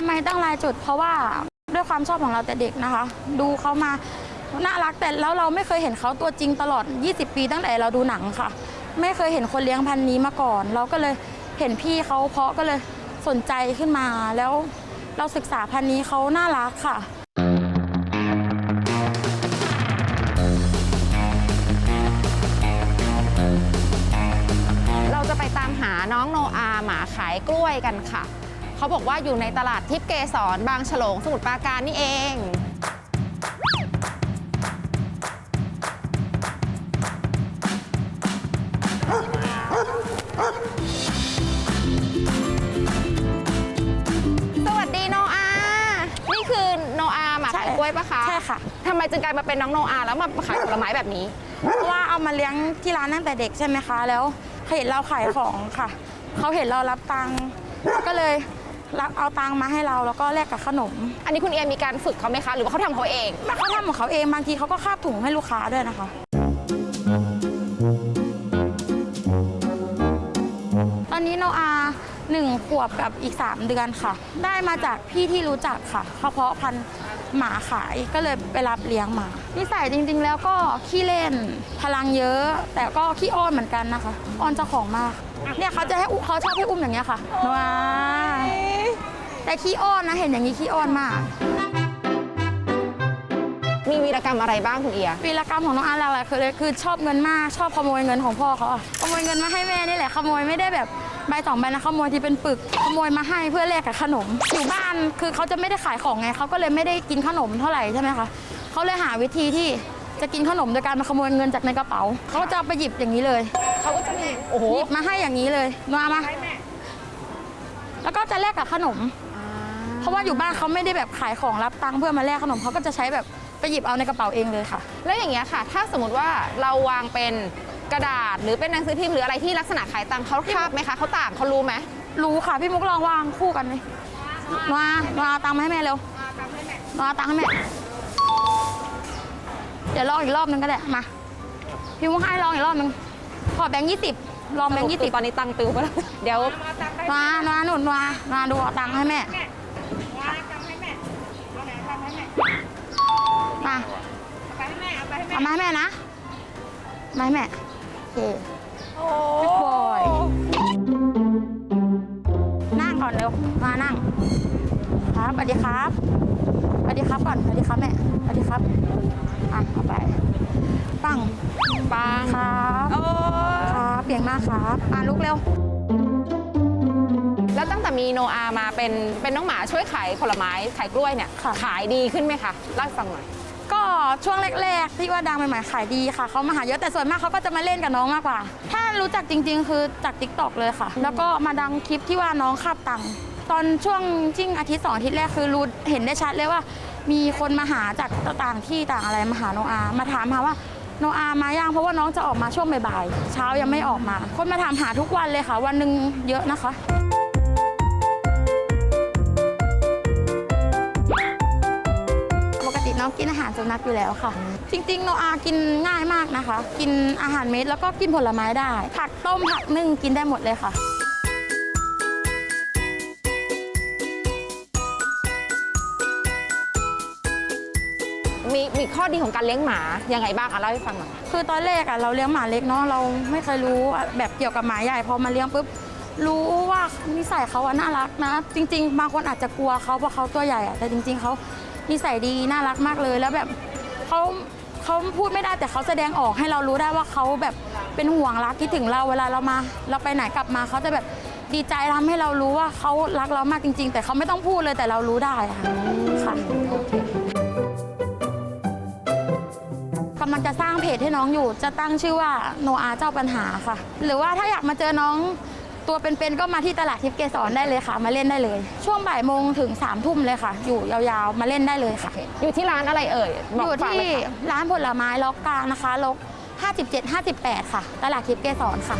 ำไมตั้งลายจุด เพราะว่าด้วยความชอบของเราแต่เด็กนะคะ ดูเขามาน่ารักแต่แล้วเราไม่เคยเห็นเขาตัวจริงตลอด 20 ปีตั้งแต่เราดูหนังค่ะ ไม่เคยเห็นคนเลี้ยงพันธุ์นี้มาก่อน เราก็เลยเห็นพี่เขาเพาะก็เลยสนใจขึ้นมาแล้วเราศึกษาพันธุ์นี้เขาน่ารักค่ะเราจะไปตามหาน้องโนอาหมาขายกล้วยกันค่ะ เขาบอกว่าอยู่ในตลาดทิพย์เกสรบางฉลงสมุทรปราการนี่เอง สวัสดีโนอา นี่คือโนอาหมาขายกล้วยปะคะใช่ค่ะ ทำไมจึงกลายมาเป็นน้องโนอาแล้วมาขายผลไม้แบบนี้ เพราะว่าเอามาเลี้ยงที่ร้านตั้งแต่เด็กใช่ไหมคะ แล้วเขาเห็นเราขายของค่ะ เขาเห็นเรารับตังค์ก็เลย รับเอาตังค์มาให้เราแล้วก็แลกกับขนมอันนี้คุณเอมีการฝึกเขาไหมคะ หรือว่าเขาทำเขาเอง เขาทำของเขาเองบางทีเขาก็คาบถุงให้ลูกค้าด้วยนะคะ ตอนนี้โนอาหนึ่งขวบกับอีก 3 เดือนค่ะ ได้มาจากพี่ที่รู้จักค่ะเขาเพาะพันธุ์หมาขายก็เลยไปรับเลี้ยงมานิสัยจริงๆ แล้วก็ขี้เล่นพลังเยอะ แต่ก็ขี้อ้อนเหมือนกันนะคะอ้อนเจ้าของมาก เนี่ยเขาจะให้อุ้มเขาชอบให้อุ้มอย่างเงี้ยค่ะว้า แต่ขี้อ้อนนะเห็นอย่างนี้ขี้อ้อนมากมีวีรกรรมอะไรบ้างคุณเอียวีรกรรมของน้องอาร์หลักๆคือเลยคือชอบเงินมากชอบขโมยเงินของพ่อเขาอะขโมยเงินมาให้แม่นี่แหละขโมยไม่ได้แบบใบสองใบนะขโมยที่เป็นปึกขโมยมาให้เพื่อแลกกับขนมอยู่บ้านคือเขาจะไม่ได้ขายของไงเขาก็เลยไม่ได้กินขนมเท่าไหร่ใช่ไหมคะเขาเลยหาวิธีที่จะกินขนมโดยการมาขโมยเงินจากในกระเป๋าเขาจะเอาไปหยิบอย่างนี้เลยเขาก็จะมีโอ้โหหยิบมาให้อย่างนี้เลยมามา แล้วก็จะแลกกับขนม เพราะว่าอยู่บ้านเขาไม่ได้แบบขายของรับตังค์เพื่อมาแลกขนมเขาก็จะใช้แบบไปหยิบเอาในกระเป๋าเองเลยค่ะ แล้วอย่างเงี้ยค่ะ ถ้าสมมติว่าเราวางเป็นกระดาษหรือเป็นหนังสือพิมพ์หรืออะไรที่ลักษณะขายตังค์เขาทราบไหมคะเขาต่างเขารู้ไหมรู้ค่ะพี่มุกลองวางคู่กันไหมมามาเอาตังค์มาให้แม่เร็วมาเอาตังค์ให้แม่เดี๋ยวลองอีกรอบนึงก็ได้มาพี่มุกให้ลองอีกรอบนึงขอแบงค์ยี่สิบ ลองแบงค์ยี่สิบตอนนี้ตังค์ติวไปแล้วเดี๋ยวมามาหนุนมามาดูเอาตังค์ให้แม่มาเอามาให้แม่นะมาให้แม่โอเค Good boy นั่งก่อนเร็วมานั่ง ครับสวัสดีครับสวัสดีครับก่อนสวัสดีครับแม่สวัสดีครับอะเอาไปปังปังครั นมากครับอะลุกเร็ว แล้วตั้งแต่มีโนอามาเป็นเป็นน้องหมาช่วยขายผลไม้ขายกล้วยเนี่ยค่ะ ขายดีขึ้นไหมคะเล่าให้ฟังหน่อย ก็ช่วงแรกๆที่ว่าดังใหม่ๆขายดีค่ะเขามาหาเยอะแต่ส่วนมากเขาก็จะมาเล่นกับน้องมากกว่า ถ้ารู้จักจริง ๆ คือจากทิกตอกเลยค่ะ แล้วก็มาดังคลิปที่ว่าน้องคาบตังค์ตอนช่วงจิ้งอาทิตย์สองอาทิตย์แรกคือรู้เห็นได้ชัดเลยว่า มีคนมาหาจากต่างที่ต่างอะไรมาหาโนอามาถามหาว่า โนอามาย่างเพราะว่าน้องจะออกมาช่วงบ่ายๆเช้ายังไม่ออกมา คนมาถามหาทุกวันเลยค่ะ วันหนึ่งเยอะนะคะ ปกติน้องกินอาหารสุนัขอยู่แล้วค่ะ จริงๆ โนอากินง่ายมากนะคะ กินอาหารเม็ดแล้วก็กินผลไม้ได้ ผักต้มผักนึ่งกินได้หมดเลยค่ะ มีมีข้อดีของการเลี้ยงหมายังไงบ้างอะเล่าให้ฟังหน่อยคือตอนแรกอะเราเลี้ยงหมาเล็กเนาะเราไม่เคยรู้แบบเกี่ยวกับหมาใหญ่พอมาเลี้ยงปุ๊บรู้ว่านิสัยเขาอะน่ารักนะ จริง ๆ บางคนอาจจะกลัวเขาเพราะเขาตัวใหญ่อะแต่จริง ๆเขานิสัยดีน่ารักมากเลยแล้วแบบเขาเขาพูดไม่ได้แต่เขาแสดงออกให้เรารู้ได้ว่าเขาแบบเป็นห่วงรักคิดถึงเราเวลาเรามา เราไปไหนกลับมาเขาจะแบบดีใจทำให้เรารู้ว่าเขารักเรามากจริง ๆ แต่เขาไม่ต้องพูดเลยแต่เรารู้ได้ค่ะค่ะ กำลังจะสร้างเพจให้น้องอยู่ จะตั้งชื่อว่าโนอาเจ้าปัญหาค่ะ หรือว่าถ้าอยากมาเจอน้องตัวเป็นๆก็มาที่ตลาดทิพย์เกสรได้เลยค่ะ มาเล่นได้เลย ช่วงบ่ายโมงถึง3ามทุ่มเลยค่ะ อยู่ยาวๆมาเล่นได้เลยค่ะ อยู่ที่ร้านอะไรเอ่ยบอกยู่ฝากที่เลยค่ะร้านผลไม้ล็อกกลางนะคะล็อก57 58 ค่ะ ตลาดทิพย์เกสรค่ะ